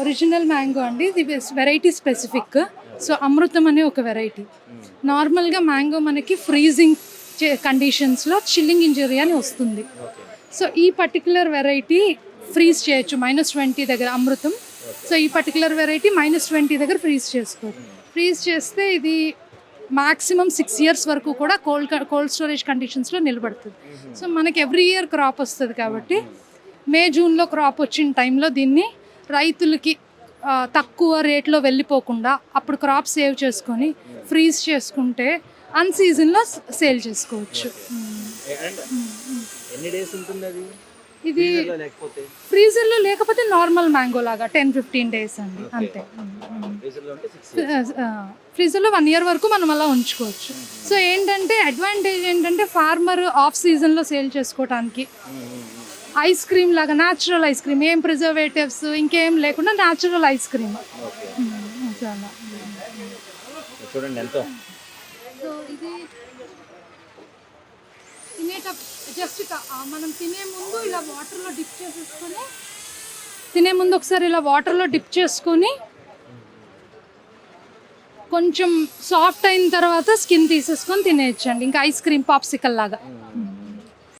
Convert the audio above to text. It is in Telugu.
ఒరిజినల్ మ్యాంగో అండి. ఇది వెరైటీ స్పెసిఫిక్. సో అమృతం అనే ఒక వెరైటీ. నార్మల్గా మ్యాంగో మనకి ఫ్రీజింగ్ కండిషన్స్లో చిల్లింగ్ ఇంజరీ అని వస్తుంది. సో ఈ పర్టికులర్ వెరైటీ ఫ్రీజ్ చేయొచ్చు. మైనస్ ట్వంటీ దగ్గర అమృతం. సో ఈ పర్టికులర్ వెరైటీ మైనస్ ట్వంటీ దగ్గర ఫ్రీజ్ చేసుకోవచ్చు. ఫ్రీజ్ చేస్తే ఇది మాక్సిమం సిక్స్ ఇయర్స్ వరకు కూడా కోల్డ్ కోల్డ్ స్టోరేజ్ కండిషన్స్లో నిలబడుతుంది. సో మనకి ఎవ్రీ ఇయర్ క్రాప్ వస్తుంది కాబట్టి మే జూన్లో క్రాప్ వచ్చిన టైంలో దీన్ని రైతులకి తక్కువ రేట్లో వెళ్ళిపోకుండా అప్పుడు క్రాప్ సేవ్ చేసుకొని ఫ్రీజ్ చేసుకుంటే అన్ సీజన్లో సేల్ చేసుకోవచ్చు. ఇది ఫ్రీజర్లో లేకపోతే? నార్మల్ మ్యాంగో లాగా టెన్ ఫిఫ్టీన్ డేస్ అండి అంతే. ఫ్రీజర్లో వన్ ఇయర్ వరకు మనం అలా ఉంచుకోవచ్చు. సో ఏంటంటే అడ్వాంటేజ్ ఏంటంటే ఫార్మర్ ఆఫ్ సీజన్లో సేల్ చేసుకోవడానికి ఐస్ క్రీమ్ లాగా న్యాచురల్ ఐస్ క్రీమ్. ఏం ప్రిజర్వేటివ్స్ ఇంకేం లేకుండా న్యాచురల్ ఐస్ క్రీమ్. చాలా. చూడండి ఎంతో. సో ఇది తినేట జస్ట్ మనం తినే ముందు ఇలా వాటర్లో డిప్ చేసేసుకొని తినే ముందు ఒకసారి ఇలా వాటర్లో డిప్ చేసుకొని కొంచెం సాఫ్ట్ అయిన తర్వాత స్కిన్ తీసేసుకొని తినేయచ్చండి. ఇంకా ఐస్ క్రీమ్ పాప్సికల్ లాగా.